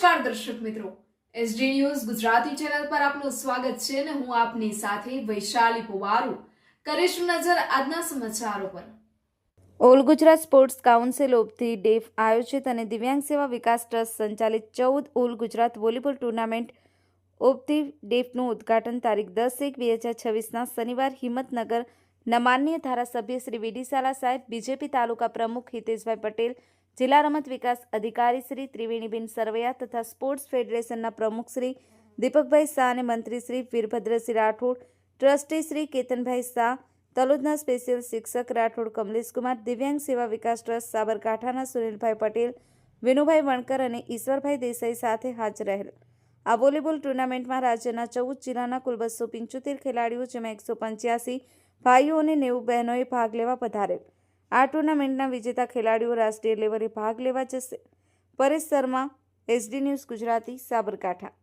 નમસ્કાર દર્શક મિત્રો. એસડી ન્યૂઝ ગુજરાતી ચેનલ પર આપનું સ્વાગત છે અને હું આપની સાથે વૈશાલી પુવારુ. કરીશું નજર આજના સમાચારો પર. All Gujarat sports council of deaf આયોજિત અને દિવ્યાંગ સેવા વિકાસ ટ્રસ્ટ સંચાલિત ચૌદ all Gujarat volleyball tournament of the ડેફનું ઉદ્ઘાટન તારીખ દસ એક બે હજાર છવ્વીસના શનિવાર હિંમતનગર નમાન્ય ધારાસભ્ય શ્રી વિડીસાલા સાહેબ, બીજેપી તાલુકા પ્રમુખ હિતેશભાઈ પટેલ જિલ્લા રમત વિકાસ અધિકારી શ્રી ત્રિવેણીબેન સરવૈયા તથા સ્પોર્ટ્સ ફેડરેશનના પ્રમુખ શ્રી દીપકભાઈ શાહ અને મંત્રી શ્રી વીરભદ્રસિંહ રાઠોડ, ટ્રસ્ટી શ્રી કેતનભાઈ શાહ, તલોદના સ્પેશિયલ શિક્ષક રાઠોડ, કમલેશકુમાર દિવ્યાંગ સેવા વિકાસ ટ્રસ્ટ, સાબરકાંઠાના સુનિલભાઈ પટેલ, વિનુભાઈ વણકર અને ઈશ્વરભાઈ દેસાઈ સાથે હાજર રહેલ. આ વોલીબોલ ટુર્નામેન્ટમાં રાજ્યના ચૌદ જિલ્લાના કુલ બસો પંચોતેર ખેલાડીઓ, જેમાં એકસો પંચ્યાસી ભાઈઓ અને નેવું બહેનોએ ભાગ લેવા પધારેલ. આ ટુર્નામેન્ટના વિજેતા ખેલાડીઓ રાષ્ટ્રીય લેવલે ભાગ લેવા જશે. Paresh Sharma SD news Gujarati Sabarkantha.